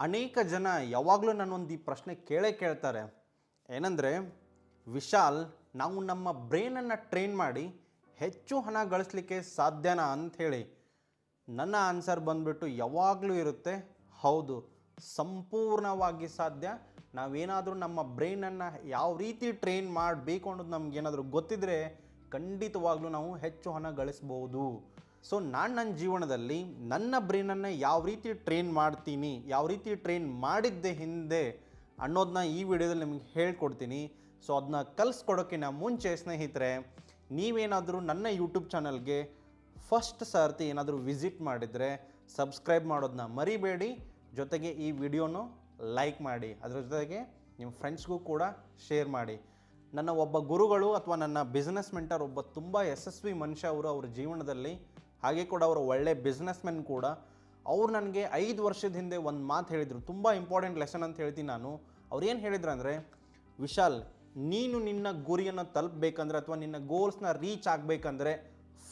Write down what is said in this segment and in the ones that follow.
ಅನೇಕ ಜನ ಯಾವಾಗಲೂ ನನ್ನೊಂದು ಈ ಪ್ರಶ್ನೆ ಕೇಳೇ ಕೇಳ್ತಾರೆ. ಏನಂದರೆ, ವಿಶಾಲ್, ನಾವು ನಮ್ಮ ಬ್ರೈನನ್ನು ಟ್ರೈನ್ ಮಾಡಿ ಹೆಚ್ಚು ಹಣ ಗಳಿಸ್ಲಿಕ್ಕೆ ಸಾಧ್ಯನಾ ಅಂಥೇಳಿ ನನ್ನ ಆನ್ಸರ್ ಬಂದ್ಬಿಟ್ಟು ಯಾವಾಗಲೂ ಇರುತ್ತೆ, ಹೌದು, ಸಂಪೂರ್ಣವಾಗಿ ಸಾಧ್ಯ. ನಾವೇನಾದರೂ ನಮ್ಮ ಬ್ರೈನನ್ನು ಯಾವ ರೀತಿ ಟ್ರೈನ್ ಮಾಡಬೇಕು ಅನ್ನೋದು ನಮಗೇನಾದರೂ ಗೊತ್ತಿದ್ರೆ ಖಂಡಿತವಾಗ್ಲೂ ನಾವು ಹೆಚ್ಚು ಹಣ ಗಳಿಸ್ಬೋದು. ಸೊ ನಾನು ನನ್ನ ಜೀವನದಲ್ಲಿ ನನ್ನ ಬ್ರೈನನ್ನು ಯಾವ ರೀತಿ ಟ್ರೈನ್ ಮಾಡ್ತೀನಿ, ಯಾವ ರೀತಿ ಟ್ರೈನ್ ಮಾಡಿದ್ದೆ ಹಿಂದೆ ಅನ್ನೋದನ್ನ ಈ ವಿಡಿಯೋದಲ್ಲಿ ನಿಮಗೆ ಹೇಳ್ಕೊಡ್ತೀನಿ. ಸೊ ಅದನ್ನ ಕಲಿಸ್ಕೊಡೋಕ್ಕಿಂತ ಮುಂಚೆ ಸ್ನೇಹಿತರೆ, ನೀವೇನಾದರೂ ನನ್ನ ಯೂಟ್ಯೂಬ್ ಚಾನಲ್ಗೆ ಫಸ್ಟ್ ಸರ್ತಿ ಏನಾದರೂ ವಿಸಿಟ್ ಮಾಡಿದರೆ ಸಬ್ಸ್ಕ್ರೈಬ್ ಮಾಡೋದನ್ನ ಮರಿಬೇಡಿ. ಜೊತೆಗೆ ಈ ವಿಡಿಯೋನು ಲೈಕ್ ಮಾಡಿ. ಅದರ ಜೊತೆಗೆ ನಿಮ್ಮ ಫ್ರೆಂಡ್ಸ್ಗೂ ಕೂಡ ಶೇರ್ ಮಾಡಿ. ನನ್ನ ಒಬ್ಬ ಗುರುಗಳು ಅಥವಾ ನನ್ನ ಬಿಸ್ನೆಸ್ ಮೆಂಟರ್ ಒಬ್ಬ ತುಂಬ ಯಶಸ್ವಿ ಮನುಷ್ಯ ಅವರು ಅವ್ರ ಜೀವನದಲ್ಲಿ ಹಾಗೆ ಕೂಡ ಅವರು ಒಳ್ಳೆ ಬಿಸ್ನೆಸ್ ಕೂಡ ಅವ್ರು ನನಗೆ ಐದು ವರ್ಷದ ಹಿಂದೆ ಒಂದು ಮಾತು ಹೇಳಿದರು. ತುಂಬ ಇಂಪಾರ್ಟೆಂಟ್ ಲೆಸನ್ ಅಂತ ಹೇಳ್ತೀನಿ ನಾನು. ಅವ್ರು ಏನು ಹೇಳಿದ್ರು ಅಂದರೆ, ವಿಶಾಲ್, ನೀನು ನಿನ್ನ ಗುರಿಯನ್ನು ತಲುಪಬೇಕಂದ್ರೆ ಅಥವಾ ನಿನ್ನ ಗೋಲ್ಸ್ನ ರೀಚ್ ಆಗಬೇಕಂದ್ರೆ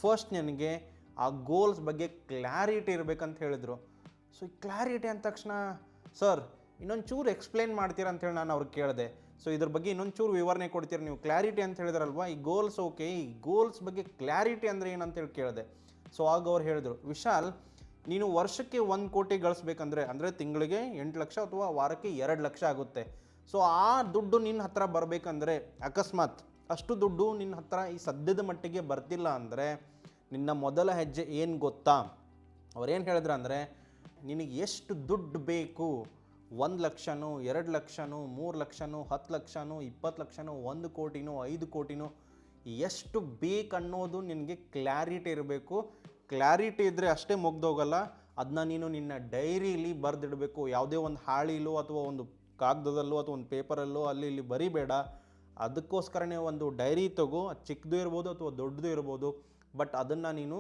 ಫಸ್ಟ್ ನಿನಗೆ ಆ ಗೋಲ್ಸ್ ಬಗ್ಗೆ ಕ್ಲಾರಿಟಿ ಇರಬೇಕಂತ ಹೇಳಿದರು. ಸೊ ಈ ಕ್ಲಾರಿಟಿ ಅಂದ ತಕ್ಷಣ, ಸರ್ ಇನ್ನೊಂದು ಚೂರು ಎಕ್ಸ್ಪ್ಲೇನ್ ಮಾಡ್ತೀರಾ ಅಂತೇಳಿ ನಾನು ಅವ್ರಿಗೆ ಕೇಳಿದೆ. ಸೊ ಇದ್ರ ಬಗ್ಗೆ ಇನ್ನೊಂದು ಚೂರು ವಿವರಣೆ ಕೊಡ್ತೀರಾ? ನೀವು ಕ್ಲಾರಿಟಿ ಅಂತ ಹೇಳಿದ್ರಲ್ವಾ? ಈ ಗೋಲ್ಸ್ ಓಕೆ ಈ ಗೋಲ್ಸ್ ಬಗ್ಗೆ ಕ್ಲಾರಿಟಿ ಅಂದರೆ ಏನಂತೇಳಿ ಕೇಳಿದೆ. ಸೊ ಆಗ ಅವ್ರು ಹೇಳಿದ್ರು, ವಿಶಾಲ್, ನೀನು ವರ್ಷಕ್ಕೆ ಒಂದು ಕೋಟಿ ಗಳಿಸ್ಬೇಕಂದ್ರೆ, ಅಂದರೆ ತಿಂಗಳಿಗೆ ಎಂಟು ಲಕ್ಷ ಅಥವಾ ವಾರಕ್ಕೆ ಎರಡು ಲಕ್ಷ ಆಗುತ್ತೆ. ಸೊ ಆ ದುಡ್ಡು ನಿನ್ನ ಹತ್ರ ಬರಬೇಕಂದ್ರೆ, ಅಕಸ್ಮಾತ್ ಅಷ್ಟು ದುಡ್ಡು ನಿನ್ನ ಹತ್ರ ಈ ಸದ್ಯದ ಮಟ್ಟಿಗೆ ಬರ್ತಿಲ್ಲ ಅಂದರೆ, ನಿನ್ನ ಮೊದಲ ಹೆಜ್ಜೆ ಏನು ಗೊತ್ತಾ? ಅವ್ರೇನು ಹೇಳಿದ್ರು ಅಂದರೆ, ನಿನಗೆ ಎಷ್ಟು ದುಡ್ಡು ಬೇಕು? ಒಂದು ಲಕ್ಷನೋ, ಎರಡು ಲಕ್ಷನೋ, ಮೂರು ಲಕ್ಷನೋ, ಹತ್ತು ಲಕ್ಷನೋ, ಇಪ್ಪತ್ತು ಲಕ್ಷನೋ, ಒಂದು ಕೋಟಿನೋ, ಐದು ಕೋಟಿನೋ ಎಷ್ಟು ಬೇಕನ್ನೋದು ನಿನಗೆ ಕ್ಲಾರಿಟಿ ಇರಬೇಕು. ಕ್ಲಾರಿಟಿ ಇದ್ದರೆ ಅಷ್ಟೇ ಮುಗ್ದೋಗಲ್ಲ. ಅದನ್ನ ನೀನು ನಿನ್ನ ಡೈರಿಲಿ ಬರೆದಿಡಬೇಕು. ಯಾವುದೇ ಒಂದು ಹಾಳಿಲೋ ಅಥವಾ ಒಂದು ಕಾಗದದಲ್ಲೋ ಅಥವಾ ಒಂದು ಪೇಪರಲ್ಲೋ ಅಲ್ಲಿ ಇಲ್ಲಿ ಬರಿಬೇಡ. ಅದಕ್ಕೋಸ್ಕರನೇ ಒಂದು ಡೈರಿ ತಗೋ. ಚಿಕ್ಕದು ಇರ್ಬೋದು ಅಥವಾ ದೊಡ್ಡದು ಇರ್ಬೋದು. ಬಟ್ ಅದನ್ನು ನೀನು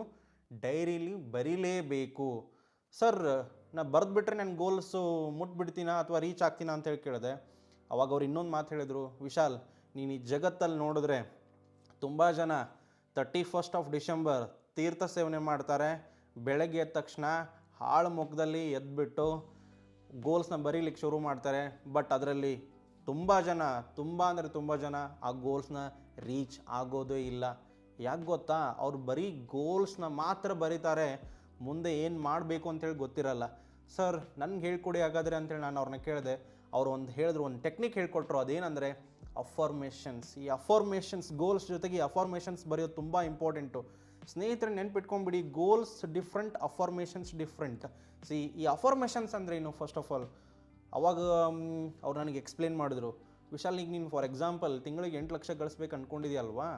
ಡೈರಿಲಿ ಬರೀಲೇಬೇಕು. ಸರ್, ನಾ ಬರೆದ್ಬಿಟ್ರೆ ನನ್ನ ಗೋಲ್ಸು ಮುಟ್ಬಿಡ್ತೀನ ಅಥವಾ ರೀಚ್ ಆಗ್ತೀನಾ ಅಂತ ಹೇಳಿ ಕೇಳಿದೆ. ಅವಾಗ ಅವ್ರು ಇನ್ನೊಂದು ಮಾತು ಹೇಳಿದರು, ವಿಶಾಲ್, ನೀನು ಈ ಜಗತ್ತಲ್ಲಿ ನೋಡಿದ್ರೆ ತುಂಬ ಜನ ತರ್ಟಿ ಫಸ್ಟ್ ಆಫ್ ಡಿಸೆಂಬರ್ ತೀರ್ಥ ಸೇವನೆ ಮಾಡ್ತಾರೆ. ಬೆಳಗ್ಗೆ ಎದ್ದ ತಕ್ಷಣ ಹಾಳು ಮುಖದಲ್ಲಿ ಎದ್ಬಿಟ್ಟು ಗೋಲ್ಸ್ನ ಬರೀಲಿಕ್ಕೆ ಶುರು ಮಾಡ್ತಾರೆ. ಬಟ್ ಅದರಲ್ಲಿ ತುಂಬ ಜನ, ತುಂಬ ಅಂದರೆ ತುಂಬ ಜನ ಆ ಗೋಲ್ಸ್ನ ರೀಚ್ ಆಗೋದೇ ಇಲ್ಲ. ಯಾಕೆ ಗೊತ್ತಾ? ಅವ್ರು ಬರೀ ಗೋಲ್ಸ್ನ ಮಾತ್ರ ಬರೀತಾರೆ. ಮುಂದೆ ಏನು ಮಾಡಬೇಕು ಅಂತೇಳಿ ಗೊತ್ತಿರಲ್ಲ. ಸರ್ ನನಗೆ ಹೇಳ್ಕೊಡಿ ಹಾಗಾದರೆ ಅಂತೇಳಿ ನಾನು ಅವ್ರನ್ನ ಕೇಳಿದೆ. ಅವ್ರು ಒಂದು ಹೇಳಿದ್ರು, ಒಂದು ಟೆಕ್ನಿಕ್ ಹೇಳ್ಕೊಟ್ರು. ಅದೇನಂದರೆ ಅಫಾರ್ಮೇಷನ್ಸ್ ಈ ಅಫಾರ್ಮೇಷನ್ಸ್ ಗೋಲ್ಸ್ ಜೊತೆಗೆ ಅಫಾರ್ಮೇಷನ್ಸ್ ಬರೆಯೋದು ತುಂಬ ಇಂಪಾರ್ಟೆಂಟು ಸ್ನೇಹಿತರೆ ನೆನ್ಪಿಟ್ಕೊಂಬಿಡಿ goals different affirmations different see ಈ ಅಫಾರ್ಮೇಷನ್ಸ್ ಅಂದರೆ ಏನು? ಫಸ್ಟ್ ಆಫ್ ಆಲ್ ಅವಾಗ ಅವ್ರು ನನಗೆ ಎಕ್ಸ್ಪ್ಲೇನ್ ಮಾಡಿದ್ರು. ವಿಶಾಲ್, ಈಗ ನೀನು ಫಾರ್ ಎಕ್ಸಾಂಪಲ್ ತಿಂಗಳಿಗೆ ಎಂಟು ಲಕ್ಷ ಗಳಿಸ್ಬೇಕು ಅಂದ್ಕೊಂಡಿದ್ಯಲ್ವಾ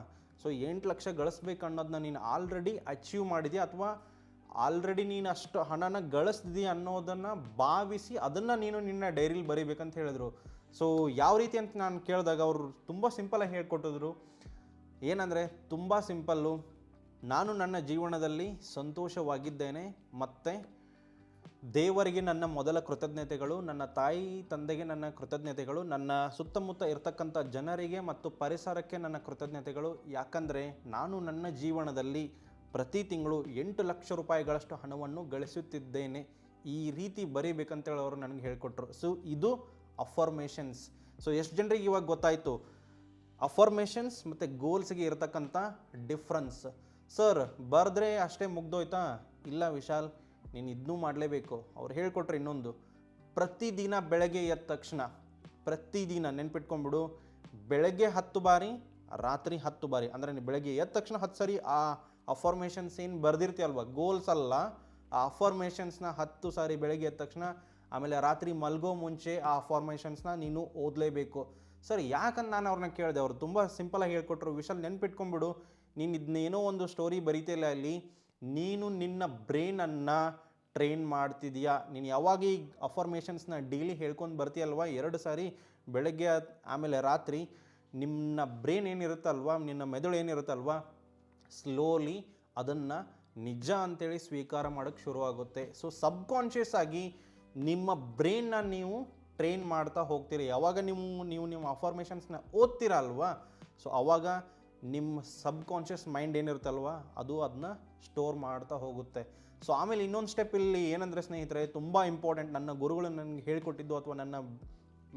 ಸೊ ಎಂಟು ಲಕ್ಷ ಗಳಿಸ್ಬೇಕು ಅನ್ನೋದನ್ನ ನೀನು ಆಲ್ರೆಡಿ ಅಚೀವ್ ಮಾಡಿದ್ಯಾ? ಅಥವಾ ಆಲ್ರೆಡಿ ನೀನು ಅಷ್ಟು ಹಣನ ಗಳಿಸ್ದಿ ಅನ್ನೋದನ್ನು ಭಾವಿಸಿ ಅದನ್ನು ನೀನು ನಿನ್ನ ಡೈರಿಲಿ ಬರೀಬೇಕಂತ ಹೇಳಿದ್ರು. ಸೊ ಯಾವ ರೀತಿ ಅಂತ ನಾನು ಕೇಳಿದಾಗ ಅವರು ತುಂಬ ಸಿಂಪಲಾಗಿ ಹೇಳ್ಕೊಟ್ಟಿದ್ರು. ಏನಂದರೆ, ತುಂಬ ಸಿಂಪಲ್ಲು ನಾನು ನನ್ನ ಜೀವನದಲ್ಲಿ ಸಂತೋಷವಾಗಿದ್ದೇನೆ, ಮತ್ತು ದೇವರಿಗೆ ನನ್ನ ಮೊದಲ ಕೃತಜ್ಞತೆಗಳು, ನನ್ನ ತಾಯಿ ತಂದೆಗೆ ನನ್ನ ಕೃತಜ್ಞತೆಗಳು, ನನ್ನ ಸುತ್ತಮುತ್ತ ಇರತಕ್ಕಂಥ ಜನರಿಗೆ ಮತ್ತು ಪರಿಸರಕ್ಕೆ ನನ್ನ ಕೃತಜ್ಞತೆಗಳು. ಯಾಕಂದರೆ, ನಾನು ನನ್ನ ಜೀವನದಲ್ಲಿ ಪ್ರತಿ ತಿಂಗಳು ಎಂಟು ಲಕ್ಷ ರೂಪಾಯಿಗಳಷ್ಟು ಹಣವನ್ನು ಗಳಿಸುತ್ತಿದ್ದೇನೆ. ಈ ರೀತಿ ಬರೀಬೇಕಂತೇಳಿ ಅವರು ನನಗೆ ಹೇಳಿಕೊಟ್ರು. ಸೊ ಇದು ಅಫಾರ್ಮೇಷನ್ಸ್ ಸೊ ಎಷ್ಟು ಜನರಿಗೆ ಇವಾಗ ಗೊತ್ತಾಯಿತು. ಅಫಾರ್ಮೇಷನ್ಸ್ ಮತ್ತು ಗೋಲ್ಸ್ಗೆ ಇರತಕ್ಕಂಥ ಡಿಫ್ರೆನ್ಸ್ ಸರ್ ಬರೆದ್ರೆ ಅಷ್ಟೇ ಮುಗ್ದೋಯ್ತಾ? ಇಲ್ಲ ವಿಶಾಲ್, ನೀನು ಇದನ್ನೂ ಮಾಡಲೇಬೇಕು. ಅವ್ರು ಹೇಳ್ಕೊಟ್ರೆ ಇನ್ನೊಂದು. ಪ್ರತಿದಿನ ಬೆಳಗ್ಗೆ ಎದ್ದ ತಕ್ಷಣ, ಪ್ರತಿದಿನ ನೆನ್ಪಿಟ್ಕೊಂಡ್ಬಿಡು, ಬೆಳಗ್ಗೆ ಹತ್ತು ಬಾರಿ, ರಾತ್ರಿ ಹತ್ತು ಬಾರಿ. ಅಂದರೆ ನೀನು ಬೆಳಗ್ಗೆ ಎದ್ದ ತಕ್ಷಣ ಹತ್ತು ಸರಿ ಆ ಅಫಾರ್ಮೇಷನ್ಸ್ ಏನು ಬರೆದಿರ್ತೀಯಲ್ವ? ಗೋಲ್ಸ್ ಅಲ್ಲ. ಆ ಅಫಾರ್ಮೇಷನ್ಸ್ನ ಹತ್ತು ಸಾರಿ ಬೆಳಗ್ಗೆ ಎದ್ದ ತಕ್ಷಣ ಆಮೇಲೆ ರಾತ್ರಿ ಮಲ್ಗೋ ಮುಂಚೆ ಆ ಫಾರ್ಮೇಷನ್ಸ್ನ ನೀನು ಓದಲೇಬೇಕು. ಸರ್ ಯಾಕಂತ ನಾನು ಅವ್ರನ್ನ ಕೇಳಿದೆ? ಅವರು ತುಂಬ ಸಿಂಪಲಾಗಿ ಹೇಳ್ಕೊಟ್ರು. ವಿಶಾಲ್ ನೆನ್ಪಿಟ್ಕೊಂಡ್ಬಿಡು, ನೀನು ಇದನ್ನೇನೋ ಒಂದು ಸ್ಟೋರಿ ಬರೀತಿಲ್ಲ ಅಲ್ಲಿ, ನೀನು ನಿನ್ನ ಬ್ರೈನನ್ನು ಟ್ರೈನ್ ಮಾಡ್ತಿದ್ಯಾ? ನೀನು ಯಾವಾಗ ಈ ಅಫಾರ್ಮೇಷನ್ಸ್ನ ಡೈಲಿ ಹೇಳ್ಕೊಂಡು ಬರ್ತೀಯಲ್ವ? ಎರಡು ಸಾರಿ ಬೆಳಗ್ಗೆ ಆಮೇಲೆ ರಾತ್ರಿ ನಿಮ್ಮ ಬ್ರೈನ್ ಏನಿರುತ್ತಲ್ವಾ? ನಿನ್ನ ಮೆದುಳು ಏನಿರುತ್ತಲ್ವಾ? ಸ್ಲೋಲಿ ಅದನ್ನು ನಿಜ ಅಂತೇಳಿ ಸ್ವೀಕಾರ ಮಾಡೋಕ್ಕೆ ಶುರುವಾಗುತ್ತೆ. ಸೊ ಸಬ್ಕಾನ್ಷಿಯಸ್ ಆಗಿ ನಿಮ್ಮ ಬ್ರೈನ್ನ ನೀವು ಟ್ರೈನ್ ಮಾಡ್ತಾ ಹೋಗ್ತೀರಿ. ಯಾವಾಗ ನೀವು ನೀವು ನಿಮ್ಮ ಅಫಾರ್ಮೇಷನ್ಸ್ನ ಓದ್ತೀರ ಅಲ್ವಾ? ಸೊ ಅವಾಗ ನಿಮ್ಮ ಸಬ್ ಕಾನ್ಷಿಯಸ್ ಮೈಂಡ್ ಏನಿರುತ್ತಲ್ವ ಅದು ಅದನ್ನ ಸ್ಟೋರ್ ಮಾಡ್ತಾ ಹೋಗುತ್ತೆ. ಸೊ ಆಮೇಲೆ ಇನ್ನೊಂದು ಸ್ಟೆಪ್ ಇಲ್ಲಿ ಏನಂದರೆ ಸ್ನೇಹಿತರೆ, ತುಂಬ ಇಂಪಾರ್ಟೆಂಟ್ ನನ್ನ ಗುರುಗಳು ನನಗೆ ಹೇಳ್ಕೊಟ್ಟಿದ್ದು ಅಥವಾ ನನ್ನ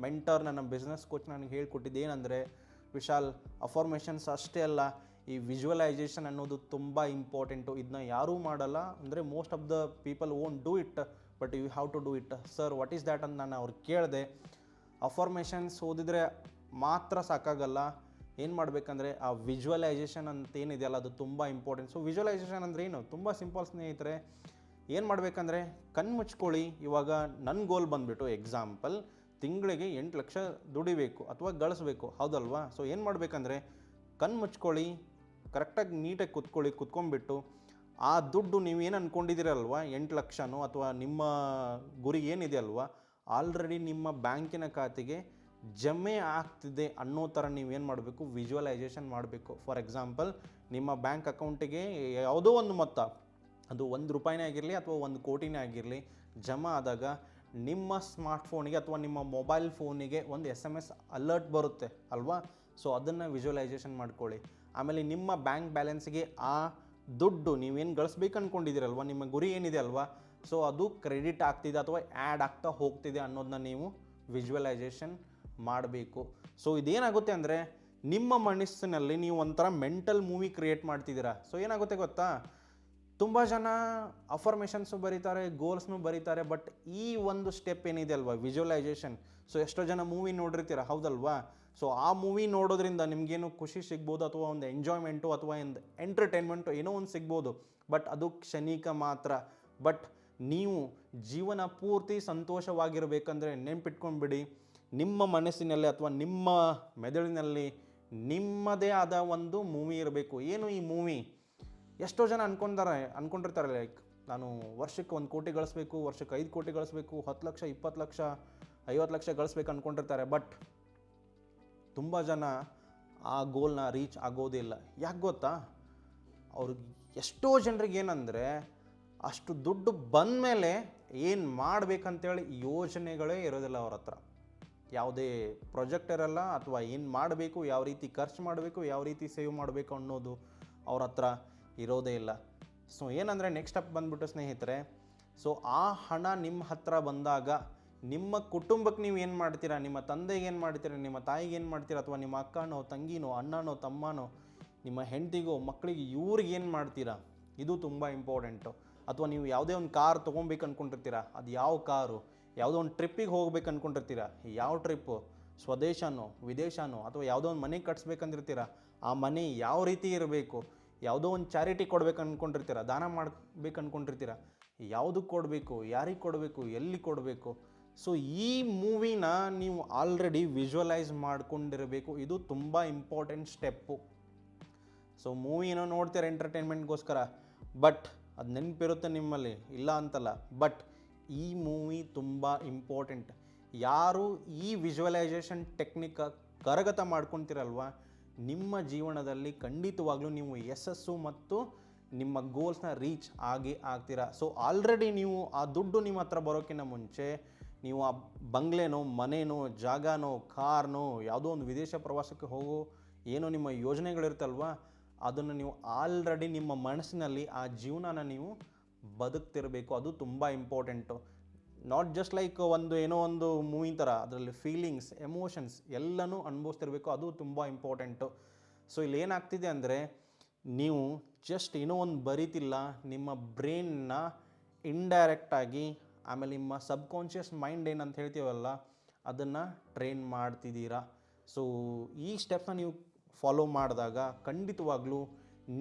ಮೆಂಟರ್ ನನ್ನ ಬಿಸ್ನೆಸ್ ಕೋಚ್ ನನಗೆ ಹೇಳ್ಕೊಟ್ಟಿದ್ದು ಏನಂದರೆ, ವಿಶಾಲ್ ಅಫಾರ್ಮೇಷನ್ಸ್ ಅಷ್ಟೇ ಅಲ್ಲ, ಈ ವಿಜುವಲೈಸೇಷನ್ ಅನ್ನೋದು ತುಂಬ ಇಂಪಾರ್ಟೆಂಟು ಇದನ್ನ ಯಾರೂ ಮಾಡಲ್ಲ. ಅಂದರೆ most of the people won't do it but you have to do it sir what is that ಅಂತ ನಾನು ಅವ್ರು ಕೇಳಿದೆ ಅಫಾರ್ಮೇಷನ್ಸ್ ಓದಿದರೆ ಮಾತ್ರ ಸಾಕಾಗಲ್ಲ. ಏನು ಮಾಡಬೇಕಂದ್ರೆ ಆ ವಿಜುವಲೈಸೇಷನ್ ಅಂತ ಏನಿದೆಯಲ್ಲ, ಅದು ತುಂಬ ಇಂಪಾರ್ಟೆಂಟ್ ಸೊ ವಿಜುವಲೈಸೇಷನ್ ಅಂದರೆ ಏನು? ತುಂಬ ಸಿಂಪಲ್ ಸ್ನೇಹಿತರೆ, ಏನು ಮಾಡಬೇಕಂದ್ರೆ ಕಣ್ಣು ಮುಚ್ಕೊಳ್ಳಿ. ಇವಾಗ ನನ್ನ ಗೋಲ್ ಬಂದುಬಿಟ್ಟು ಎಕ್ಸಾಂಪಲ್ ತಿಂಗಳಿಗೆ ಎಂಟು ಲಕ್ಷ ದುಡಿಬೇಕು ಅಥವಾ ಗಳಿಸ್ಬೇಕು. ಹೌದಲ್ವಾ? ಸೊ ಏನು ಮಾಡಬೇಕಂದ್ರೆ ಕಣ್ಣು ಮುಚ್ಕೊಳ್ಳಿ ಕರೆಕ್ಟಾಗಿ ನೀಟಾಗಿ ಕುತ್ಕೊಳ್ಳಿ, ಕುತ್ಕೊಂಡ್ಬಿಟ್ಟು ಆ ದುಡ್ಡು ನೀವೇನು ಅಂದ್ಕೊಂಡಿದ್ದೀರಲ್ವ ಎಂಟು ಲಕ್ಷನೋ ಅಥವಾ ನಿಮ್ಮ ಗುರಿ ಏನಿದೆ ಅಲ್ವಾ? ಆಲ್ರೆಡಿ ನಿಮ್ಮ ಬ್ಯಾಂಕಿನ ಖಾತೆಗೆ ಜಮೆ ಆಗ್ತಿದೆ ಅನ್ನೋ ಥರ ನೀವೇನು ಮಾಡಬೇಕು? ವಿಜುವಲೈಸೇಷನ್ ಮಾಡಬೇಕು. ಫಾರ್ ಎಕ್ಸಾಂಪಲ್ ನಿಮ್ಮ ಬ್ಯಾಂಕ್ ಅಕೌಂಟಿಗೆ ಯಾವುದೋ ಒಂದು ಮೊತ್ತ, ಅದು ಒಂದು ರೂಪಾಯಿನೇ ಆಗಿರಲಿ ಅಥವಾ ಒಂದು ಕೋಟಿನೇ ಆಗಿರಲಿ ಜಮಾ ಆದಾಗ ನಿಮ್ಮ ಸ್ಮಾರ್ಟ್ಫೋನಿಗೆ ಅಥವಾ ನಿಮ್ಮ ಮೊಬೈಲ್ ಫೋನಿಗೆ ಒಂದು ಎಸ್ ಎಂ ಎಸ್ ಅಲರ್ಟ್ ಬರುತ್ತೆ ಅಲ್ವಾ? ಸೊ ಅದನ್ನು ವಿಜುವಲೈಸೇಷನ್ ಮಾಡ್ಕೊಳ್ಳಿ. ಆಮೇಲೆ ನಿಮ್ಮ ಬ್ಯಾಂಕ್ ಬ್ಯಾಲೆನ್ಸ್ಗೆ ಆ ದುಡ್ಡು ನೀವೇನು ಗಳಿಸ್ಬೇಕು ಅಂದ್ಕೊಂಡಿದ್ದೀರಲ್ವ ನಿಮ್ಮ ಗುರಿ ಏನಿದೆ ಅಲ್ವಾ? ಸೊ ಅದು ಕ್ರೆಡಿಟ್ ಆಗ್ತಿದೆ ಅಥವಾ ಆ್ಯಡ್ ಆಗ್ತಾ ಹೋಗ್ತಿದೆ ಅನ್ನೋದನ್ನ ನೀವು ವಿಜುವಲೈಸೇಷನ್ ಮಾಡಬೇಕು. ಸೊ ಇದೇನಾಗುತ್ತೆ ಅಂದರೆ, ನಿಮ್ಮ ಮನಸ್ಸಿನಲ್ಲಿ ನೀವು ಒಂಥರ ಮೆಂಟಲ್ ಮೂವಿ ಕ್ರಿಯೇಟ್ ಮಾಡ್ತಿದ್ದೀರಾ? ಸೊ ಏನಾಗುತ್ತೆ ಗೊತ್ತಾ? ತುಂಬ ಜನ ಅಫರ್ಮೇಷನ್ಸು ಬರೀತಾರೆ ಗೋಲ್ಸ್ನು ಬರೀತಾರೆ ಬಟ್ ಈ ಒಂದು ಸ್ಟೆಪ್ ಏನಿದೆ ಅಲ್ವಾ? ವಿಜುವಲೈಸೇಷನ್ ಸೊ ಎಷ್ಟೋ ಜನ ಮೂವಿ ನೋಡಿರ್ತೀರ? ಹೌದಲ್ವಾ? ಸೊ ಆ ಮೂವಿ ನೋಡೋದ್ರಿಂದ ನಿಮಗೇನು ಖುಷಿ ಸಿಗ್ಬೋದು ಅಥವಾ ಒಂದು ಎಂಜಾಯ್ಮೆಂಟು ಅಥವಾ ಒಂದು ಎಂಟರ್ಟೈನ್ಮೆಂಟು ಏನೋ ಒಂದು ಸಿಗ್ಬೋದು. ಬಟ್ ಅದು ಕ್ಷಣಿಕ ಮಾತ್ರ. ಬಟ್ ನೀವು ಜೀವನ ಪೂರ್ತಿ ಸಂತೋಷವಾಗಿರಬೇಕಂದ್ರೆ ನೆನ್ಪಿಟ್ಕೊಂಡ್ಬಿಡಿ, ನಿಮ್ಮ ಮನಸ್ಸಿನಲ್ಲಿ ಅಥವಾ ನಿಮ್ಮ ಮೆದುಳಿನಲ್ಲಿ ನಿಮ್ಮದೇ ಆದ ಒಂದು ಮೂವಿ ಇರಬೇಕು. ಏನು ಈ ಮೂವಿ ಎಷ್ಟೋ ಜನ ಅನ್ಕೊಂತಾರೆ ಅನ್ಕೊಂಡಿರ್ತಾರೆ ಲೈಕ್ ನಾನು ವರ್ಷಕ್ಕೆ ಒಂದು ಕೋಟಿ ಗಳಿಸ್ಬೇಕು, ವರ್ಷಕ್ಕೆ ಐದು ಕೋಟಿ ಗಳಿಸ್ಬೇಕು, ಹತ್ತು ಲಕ್ಷ, ಇಪ್ಪತ್ತು ಲಕ್ಷ, ಐವತ್ತು ಲಕ್ಷ ಗಳಿಸ್ಬೇಕು ಅನ್ಕೊಂಡಿರ್ತಾರೆ. ಬಟ್ ತುಂಬ ಜನ ಆ ಗೋಲ್ನ ರೀಚ್ ಆಗೋದಿಲ್ಲ ಯಾಕೆ ಗೊತ್ತಾ? ಅವ್ರಿಗೆ ಎಷ್ಟೋ ಜನರಿಗೆ ಏನಂದರೆ ಅಷ್ಟು ದುಡ್ಡು ಬಂದ ಮೇಲೆ ಏನು ಮಾಡಬೇಕಂತೇಳಿ ಯೋಜನೆಗಳೇ ಇರೋದಿಲ್ಲ ಅವ್ರ ಹತ್ರ. ಯಾವುದೇ ಪ್ರಾಜೆಕ್ಟ್ ಇರಲ್ಲ ಅಥವಾ ಏನು ಮಾಡಬೇಕು, ಯಾವ ರೀತಿ ಖರ್ಚು ಮಾಡಬೇಕು, ಯಾವ ರೀತಿ ಸೇವ್ ಮಾಡಬೇಕು ಅನ್ನೋದು ಅವ್ರ ಹತ್ರ ಇರೋದೇ ಇಲ್ಲ. ಸೊ ಏನಂದರೆ ನೆಕ್ಸ್ಟ್ ಅಪ್ ಬಂದ್ಬಿಟ್ಟು ಸ್ನೇಹಿತರೆ ಸೊ ಆ ಹಣ ನಿಮ್ಮ ಹತ್ರ ಬಂದಾಗ ನಿಮ್ಮ ಕುಟುಂಬಕ್ಕೆ ನೀವು ಏನು ಮಾಡ್ತೀರಾ? ನಿಮ್ಮ ತಂದೆಗೆ ಏನು ಮಾಡ್ತೀರಾ? ನಿಮ್ಮ ತಾಯಿಗೆ ಏನು ಮಾಡ್ತೀರಾ? ಅಥವಾ ನಿಮ್ಮ ಅಕ್ಕನೋ, ತಂಗಿನೋ, ಅಣ್ಣನೋ, ತಮ್ಮನೋ, ನಿಮ್ಮ ಹೆಂಡತಿಗೋ, ಮಕ್ಕಳಿಗೆ ಇವ್ರಿಗೆ ಏನು ಮಾಡ್ತೀರಾ? ಇದು ತುಂಬ ಇಂಪಾರ್ಟೆಂಟು ಅಥವಾ ನೀವು ಯಾವುದೇ ಒಂದು ಕಾರ್ ತೊಗೊಬೇಕು ಅಂದ್ಕೊಂಡಿರ್ತೀರಾ ಅದು ಯಾವ ಕಾರು? ಯಾವುದೋ ಒಂದು ಟ್ರಿಪ್ಪಿಗೆ ಹೋಗ್ಬೇಕು ಅಂದ್ಕೊಂಡಿರ್ತೀರಾ ಯಾವ ಟ್ರಿಪ್ಪು ಸ್ವದೇಶನೋ, ವಿದೇಶನೋ, ಅಥವಾ ಯಾವುದೋ ಒಂದು ಮನೆ ಕಟ್ಸ್ಬೇಕಂದಿರ್ತೀರಾ? ಆ ಮನೆ ಯಾವ ರೀತಿ ಇರಬೇಕು? ಯಾವುದೋ ಒಂದು ಚಾರಿಟಿ ಕೊಡ್ಬೇಕು ಅಂದ್ಕೊಂಡಿರ್ತೀರ ದಾನ ಮಾಡ್ಬೇಕು ಅಂದ್ಕೊಂಡಿರ್ತೀರ ಯಾವುದಕ್ಕೆ ಕೊಡಬೇಕು? ಯಾರಿಗೆ ಕೊಡಬೇಕು? ಎಲ್ಲಿ ಕೊಡಬೇಕು? ಸೊ ಈ ಮೂವಿನ ನೀವು ಆಲ್ರೆಡಿ ವಿಜುವಲೈಸ್ ಮಾಡ್ಕೊಂಡಿರಬೇಕು. ಇದು ತುಂಬ ಇಂಪಾರ್ಟೆಂಟ್ ಸ್ಟೆಪ್ಪು ಸೊ ಮೂವಿನ ನೋಡ್ತೀರ ಎಂಟರ್ಟೈನ್ಮೆಂಟ್ಗೋಸ್ಕರ ಬಟ್ ಅದು ನೆನಪಿರುತ್ತೆ ನಿಮ್ಮಲ್ಲಿ. ಇಲ್ಲ ಅಂತಲ್ಲ. ಬಟ್ ಈ ಮೂವಿ ತುಂಬ ಇಂಪಾರ್ಟೆಂಟ್ ಯಾರು ಈ ವಿಜುವಲೈಸೇಷನ್ ಟೆಕ್ನಿಕ್ ಕರಗತ ಮಾಡ್ಕೊತೀರಲ್ವ? ನಿಮ್ಮ ಜೀವನದಲ್ಲಿ ಖಂಡಿತವಾಗ್ಲೂ ನೀವು ಯಶಸ್ಸು ಮತ್ತು ನಿಮ್ಮ ಗೋಲ್ಸ್ನ ರೀಚ್ ಆಗಿ ಆಗ್ತೀರಾ? ಸೊ ಆಲ್ರೆಡಿ ನೀವು ಆ ದುಡ್ಡು ನಿಮ್ಮ ಹತ್ರ ಬರೋಕ್ಕಿಂತ ಮುಂಚೆ ನೀವು ಆ ಬಂಗ್ಲೆನೋ, ಮನೆನೋ, ಜಾಗನೋ, ಕಾರ್ನೋ, ಯಾವುದೋ ಒಂದು ವಿದೇಶ ಪ್ರವಾಸಕ್ಕೆ ಹೋಗೋ ಏನೋ ನಿಮ್ಮ ಯೋಜನೆಗಳಿರ್ತಲ್ವ ಅದನ್ನು ನೀವು ಆಲ್ರೆಡಿ ನಿಮ್ಮ ಮನಸ್ಸಿನಲ್ಲಿ ಆ ಜೀವನನ ನೀವು ಬದುಕ್ತಿರಬೇಕು. ಅದು ತುಂಬ ಇಂಪಾರ್ಟೆಂಟು. ನಾಟ್ ಜಸ್ಟ್ ಲೈಕ್ ಒಂದು ಏನೋ ಒಂದು ಮೂವಿ ಥರ, ಅದರಲ್ಲಿ ಫೀಲಿಂಗ್ಸ್, ಎಮೋಷನ್ಸ್ ಎಲ್ಲನೂ ಅನುಭವಿಸ್ತಿರ್ಬೇಕು. ಅದು ತುಂಬ ಇಂಪಾರ್ಟೆಂಟು. ಸೊ ಇಲ್ಲಿ ಏನಾಗ್ತಿದೆ ಅಂದರೆ, ನೀವು ಜಸ್ಟ್ ಏನೋ ಒಂದು ಬರೀತಿಲ್ಲ, ನಿಮ್ಮ ಬ್ರೈನ್ನ ಇಂಡೈರೆಕ್ಟಾಗಿ ಆಮೇಲೆ ನಿಮ್ಮ ಸಬ್ಕಾನ್ಷಿಯಸ್ ಮೈಂಡ್ ಏನಂತ ಹೇಳ್ತೀವಲ್ಲ, ಅದನ್ನು ಟ್ರೈನ್ ಮಾಡ್ತಿದ್ದೀರಾ? ಸೊ ಈ ಸ್ಟೆಪ್ಸ್ನ ನೀವು ಫಾಲೋ ಮಾಡಿದಾಗ ಖಂಡಿತವಾಗ್ಲೂ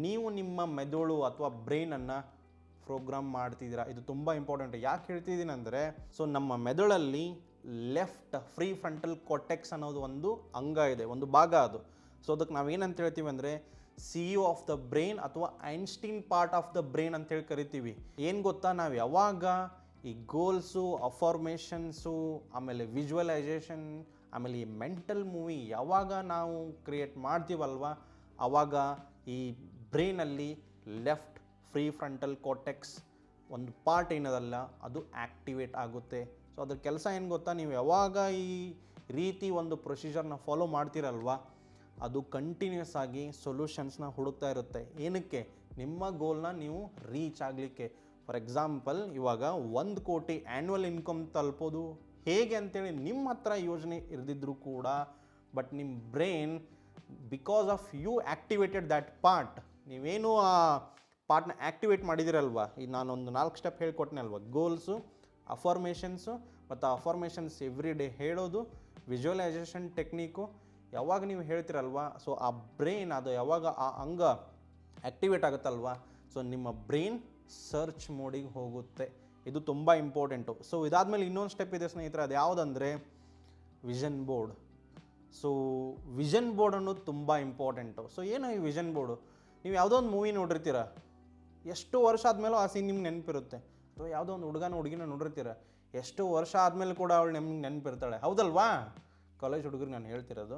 ನೀವು ನಿಮ್ಮ ಮೆದುಳು ಅಥವಾ ಬ್ರೈನನ್ನು ಪ್ರೋಗ್ರಾಮ್ ಮಾಡ್ತಿದ್ದೀರಾ. ಇದು ತುಂಬ ಇಂಪಾರ್ಟೆಂಟ್ ಯಾಕೆ ಹೇಳ್ತಿದ್ದೀನಿ ಅಂದರೆ ಸೊ ನಮ್ಮ ಮೆದುಳಲ್ಲಿ ಲೆಫ್ಟ್ ಫ್ರೀ ಫ್ರಂಟಲ್ ಕೊಟೆಕ್ಸ್ ಅನ್ನೋದು ಒಂದು ಅಂಗ ಇದೆ, ಒಂದು ಭಾಗ ಅದು. ಸೊ ಅದಕ್ಕೆ ನಾವೇನಂತ ಹೇಳ್ತೀವಿ ಅಂದರೆ C U of the brain ಅಥವಾ Einstein part of the brain ಅಂತೇಳಿ ಕರಿತೀವಿ. ಏನು ಗೊತ್ತಾ? ನಾವು ಯಾವಾಗ ಈ ಗೋಲ್ಸು ಅಫಾರ್ಮೇಷನ್ಸು ಆಮೇಲೆ ವಿಜುವಲೈಸೇಷನ್ ಆಮೇಲೆ ಈ ಮೆಂಟಲ್ ಮೂವಿ ಯಾವಾಗ ನಾವು ಕ್ರಿಯೇಟ್ ಮಾಡ್ತೀವಲ್ವ? ಆವಾಗ ಈ ಬ್ರೈನಲ್ಲಿ ಲೆಫ್ಟ್ ಫ್ರೀ ಫ್ರಂಟಲ್ ಕೋಟೆಕ್ಸ್ ಒಂದು ಪಾರ್ಟ್ ಏನದಲ್ಲ, ಅದು ಆ್ಯಕ್ಟಿವೇಟ್ ಆಗುತ್ತೆ. ಸೊ ಅದ್ರ ಕೆಲಸ ಏನು ಗೊತ್ತಾ? ನೀವು ಯಾವಾಗ ಈ ರೀತಿ ಒಂದು ಪ್ರೊಸೀಜರ್ನ ಫಾಲೋ ಮಾಡ್ತೀರಲ್ವ? ಅದು ಕಂಟಿನ್ಯೂಸ್ ಆಗಿ ಸೊಲ್ಯೂಷನ್ಸ್ನ ಹುಡುಕ್ತಾ ಇರುತ್ತೆ. ಏನಕ್ಕೆ? ನಿಮ್ಮ ಗೋಲ್ನ ನೀವು ರೀಚ್ ಆಗಲಿಕ್ಕೆ. ಫಾರ್ ಎಕ್ಸಾಂಪಲ್ ಇವಾಗ ಒಂದು ಕೋಟಿ ಆ್ಯನ್ಯುವಲ್ ಇನ್ಕಮ್ ತಲುಪೋದು ಹೇಗೆ ಅಂತೇಳಿ ನಿಮ್ಮ ಹತ್ರ ಯೋಜನೆ ಇರದಿದ್ರೂ ಕೂಡ ಬಟ್ ನಿಮ್ಮ brain because of you activated that part ನೀವೇನು ಆ ಪಾರ್ಟ್ನ ಆ್ಯಕ್ಟಿವೇಟ್ ಮಾಡಿದಿರಲ್ವಾ? ಈಗ ನಾನೊಂದು ನಾಲ್ಕು ಸ್ಟೆಪ್ ಹೇಳ್ಕೊಟ್ನಲ್ವ ಗೋಲ್ಸು ಅಫಾರ್ಮೇಷನ್ಸು ಮತ್ತು ಅಫಾರ್ಮೇಷನ್ಸ್ ಎವ್ರಿ ಡೇ ಹೇಳೋದು ವಿಜುವಲೈಸೇಷನ್ ಟೆಕ್ನಿಕು ಯಾವಾಗ ನೀವು ಹೇಳ್ತಿರಲ್ವಾ? ಸೊ ಆ ಬ್ರೈನ್ ಅದು ಯಾವಾಗ ಆ ಅಂಗ ಆ್ಯಕ್ಟಿವೇಟ್ ಆಗುತ್ತಲ್ವ? ಸೊ ನಿಮ್ಮ ಬ್ರೈನ್ ಸರ್ಚ್ ಮೋಡಿಗೆ ಹೋಗುತ್ತೆ. ಇದು ತುಂಬ ಇಂಪಾರ್ಟೆಂಟು ಸೊ ಇದಾದಮೇಲೆ ಇನ್ನೊಂದು ಸ್ಟೆಪ್ ಇದೆ ಸ್ನೇಹಿತರೆ, ಅದು ಯಾವುದಂದರೆ vision board so vision board ಅನ್ನೋದು ತುಂಬ ಇಂಪಾರ್ಟೆಂಟು ಸೊ ಏನು ಈ ವಿಷನ್ ಬೋರ್ಡು ನೀವು ಯಾವುದೋ ಒಂದು ಮೂವಿ ನೋಡಿರ್ತೀರ. ಎಷ್ಟು ವರ್ಷ ಆದಮೇಲೂ ಆ ಸೀನ್ ನಿಮ್ಗೆ ನೆನಪಿರುತ್ತೆ. ಅಥವಾ ಯಾವುದೋ ಒಂದು ಹುಡುಗನ, ಹುಡುಗಿನ ನೋಡಿರ್ತೀರ. ಎಷ್ಟು ವರ್ಷ ಆದಮೇಲೆ ಕೂಡ ಅವಳು ನಿಮ್ಗೆ ನೆನಪಿರ್ತಾಳೆ. ಹೌದಲ್ವಾ? ಕಾಲೇಜ್ ಹುಡುಗರು ನಾನು ಹೇಳ್ತಿರೋದು.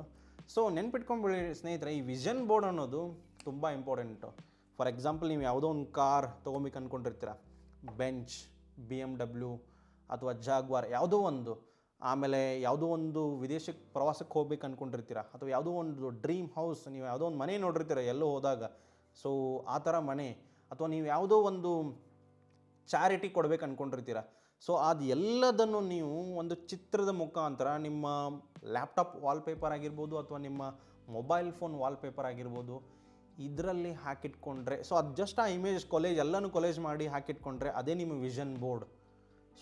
ಸೊ ನೆನ್ಪಿಟ್ಕೊಂಡ್ಬಿಡಿ ಸ್ನೇಹಿತರೆ, ಈ ವಿಷನ್ ಬೋರ್ಡ್ ಅನ್ನೋದು ತುಂಬ ಇಂಪಾರ್ಟೆಂಟು ಫಾರ್ ಎಕ್ಸಾಂಪಲ್ ನೀವು ಯಾವುದೋ ಒಂದು ಕಾರ್ ತೊಗೊಬೇಕು ಅಂದ್ಕೊಂಡಿರ್ತೀರ ಬೆಂಚ್ ಬಿ ಎಂ ಡಬ್ಲ್ಯೂ ಅಥವಾ ಜಾಗ್ವಾರ್ ಯಾವುದೋ ಒಂದು. ಆಮೇಲೆ ಯಾವುದೋ ಒಂದು ವಿದೇಶಕ್ಕೆ ಪ್ರವಾಸಕ್ಕೆ ಹೋಗ್ಬೇಕು ಅಂದ್ಕೊಂಡಿರ್ತೀರ ಅಥವಾ ಯಾವುದೋ ಒಂದು ಡ್ರೀಮ್ ಹೌಸ್ ನೀವು ಯಾವುದೋ ಒಂದು ಮನೆ ನೋಡಿರ್ತೀರ ಎಲ್ಲೋ ಹೋದಾಗ. ಸೊ ಆ ಥರ ಮನೆ. ಅಥವಾ ನೀವು ಯಾವುದೋ ಒಂದು ಚಾರಿಟಿ ಕೊಡ್ಬೇಕು ಅಂದ್ಕೊಂಡಿರ್ತೀರ ಸೊ ಅದು ಎಲ್ಲದನ್ನು ನೀವು ಒಂದು ಚಿತ್ರದ ಮುಖಾಂತರ ನಿಮ್ಮ ಲ್ಯಾಪ್ಟಾಪ್ ವಾಲ್ಪೇಪರ್ ಆಗಿರ್ಬೋದು ಅಥವಾ ನಿಮ್ಮ ಮೊಬೈಲ್ ಫೋನ್ ವಾಲ್ಪೇಪರ್ ಆಗಿರ್ಬೋದು ಇದರಲ್ಲಿ ಹಾಕಿಟ್ಕೊಂಡ್ರೆ ಸೊ ಅದು ಜಸ್ಟ್ ಆ ಇಮೇಜ್ ಕೊಲೇಜ್ ಎಲ್ಲನೂ ಕೊಲೇಜ್ ಮಾಡಿ ಹಾಕಿಟ್ಕೊಂಡ್ರೆ ಅದೇ ನಿಮ್ಮ ವಿಷನ್ ಬೋರ್ಡ್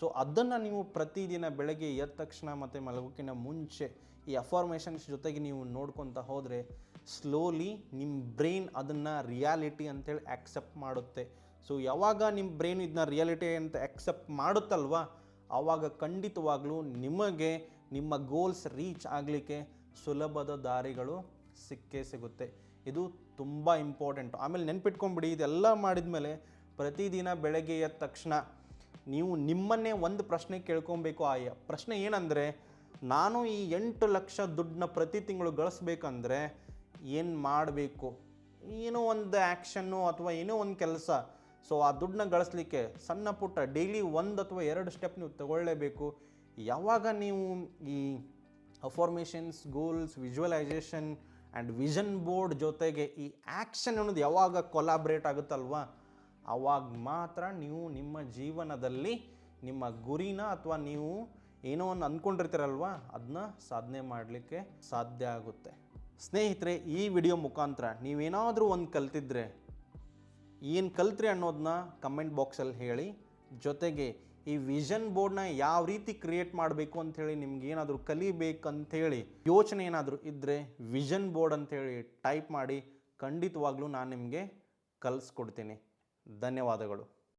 ಸೊ ಅದನ್ನು ನೀವು ಪ್ರತಿದಿನ ಬೆಳಗ್ಗೆ ಎದ್ದ ತಕ್ಷಣ ಮತ್ತು ಮಲಗೋಕ್ಕಿಂತ ಮುಂಚೆ ಈ ಅಫಾರ್ಮೇಷನ್ಸ್ ಜೊತೆಗೆ ನೀವು ನೋಡ್ಕೊತಾ ಹೋದರೆ ಸ್ಲೋಲಿ ನಿಮ್ಮ ಬ್ರೈನ್ ಅದನ್ನು ರಿಯಾಲಿಟಿ ಅಂತೇಳಿ ಆ್ಯಕ್ಸೆಪ್ಟ್ ಮಾಡುತ್ತೆ. ಸೊ ಯಾವಾಗ ನಿಮ್ಮ ಬ್ರೈನ್ ಇದನ್ನ ರಿಯಾಲಿಟಿ ಅಂತ ಆ್ಯಕ್ಸೆಪ್ಟ್ ಮಾಡುತ್ತಲ್ವಾ ಆವಾಗ ಖಂಡಿತವಾಗ್ಲೂ ನಿಮಗೆ ನಿಮ್ಮ ಗೋಲ್ಸ್ ರೀಚ್ ಆಗಲಿಕ್ಕೆ ಸುಲಭದ ದಾರಿಗಳು ಸಿಕ್ಕೇ ಸಿಗುತ್ತೆ. ಇದು ತುಂಬ ಇಂಪಾರ್ಟೆಂಟು. ಆಮೇಲೆ ನೆನ್ಪಿಟ್ಕೊಂಬಿಡಿ, ಇದೆಲ್ಲ ಮಾಡಿದ ಮೇಲೆ ಪ್ರತಿದಿನ ಬೆಳಗ್ಗೆ ಎದ್ದ ತಕ್ಷಣ ನೀವು ನಿಮ್ಮನ್ನೇ ಒಂದು ಪ್ರಶ್ನೆ ಕೇಳ್ಕೊಬೇಕು. ಆ ಪ್ರಶ್ನೆ ಏನಂದರೆ, ನಾನು ಈ ಎಂಟು ಲಕ್ಷ ದುಡ್ಡನ್ನ ಪ್ರತಿ ತಿಂಗಳು ಗಳಿಸ್ಬೇಕಂದ್ರೆ ಏನು ಮಾಡಬೇಕು? ಏನೋ ಒಂದು ಆ್ಯಕ್ಷನ್ನು ಅಥವಾ ಏನೋ ಒಂದು ಕೆಲಸ. ಸೊ, ಆ ದುಡ್ಡನ್ನ ಗಳಿಸ್ಲಿಕ್ಕೆ ಸಣ್ಣ ಪುಟ್ಟ ಡೈಲಿ ಒಂದು ಅಥವಾ ಎರಡು ಸ್ಟೆಪ್ ನೀವು ತಗೊಳ್ಳೇಬೇಕು. ಯಾವಾಗ ನೀವು ಈ affirmations, goals, visualisation and vision board ಜೊತೆಗೆ ಈ ಆ್ಯಕ್ಷನ್ ಅನ್ನೋದು ಯಾವಾಗ ಕೊಲಾಬ್ರೇಟ್ ಆಗುತ್ತಲ್ವಾ? ಆವಾಗ ಮಾತ್ರ ನೀವು ನಿಮ್ಮ ಜೀವನದಲ್ಲಿ ನಿಮ್ಮ ಗುರಿನ ಅಥವಾ ನೀವು ಏನೋ ಒಂದು ಅಂದ್ಕೊಂಡಿರ್ತೀರಲ್ವ ಅದನ್ನ ಸಾಧನೆ ಮಾಡಲಿಕ್ಕೆ ಸಾಧ್ಯ ಆಗುತ್ತೆ. ಸ್ನೇಹಿತರೆ, ಈ ವಿಡಿಯೋ ಮುಖಾಂತರ ನೀವೇನಾದರೂ ಒಂದು ಕಲ್ತಿದ್ರೆ ಏನು ಕಲ್ತ್ರಿ ಅನ್ನೋದನ್ನ ಕಮೆಂಟ್ ಬಾಕ್ಸಲ್ಲಿ ಹೇಳಿ. ಜೊತೆಗೆ ಈ ವಿಷನ್ ಬೋರ್ಡ್ನ ಯಾವ ರೀತಿ ಕ್ರಿಯೇಟ್ ಮಾಡಬೇಕು ಅಂಥೇಳಿ ನಿಮ್ಗೆ ಏನಾದರೂ ಕಲಿಬೇಕಂಥೇಳಿ ಯೋಚನೆ ಏನಾದರೂ ಇದ್ದರೆ ವಿಷನ್ ಬೋರ್ಡ್ ಅಂಥೇಳಿ ಟೈಪ್ ಮಾಡಿ ಖಂಡಿತವಾಗ್ಲೂ ನಾನು ನಿಮಗೆ ಕಲಿಸ್ಕೊಡ್ತೀನಿ. ಧನ್ಯವಾದಗಳು.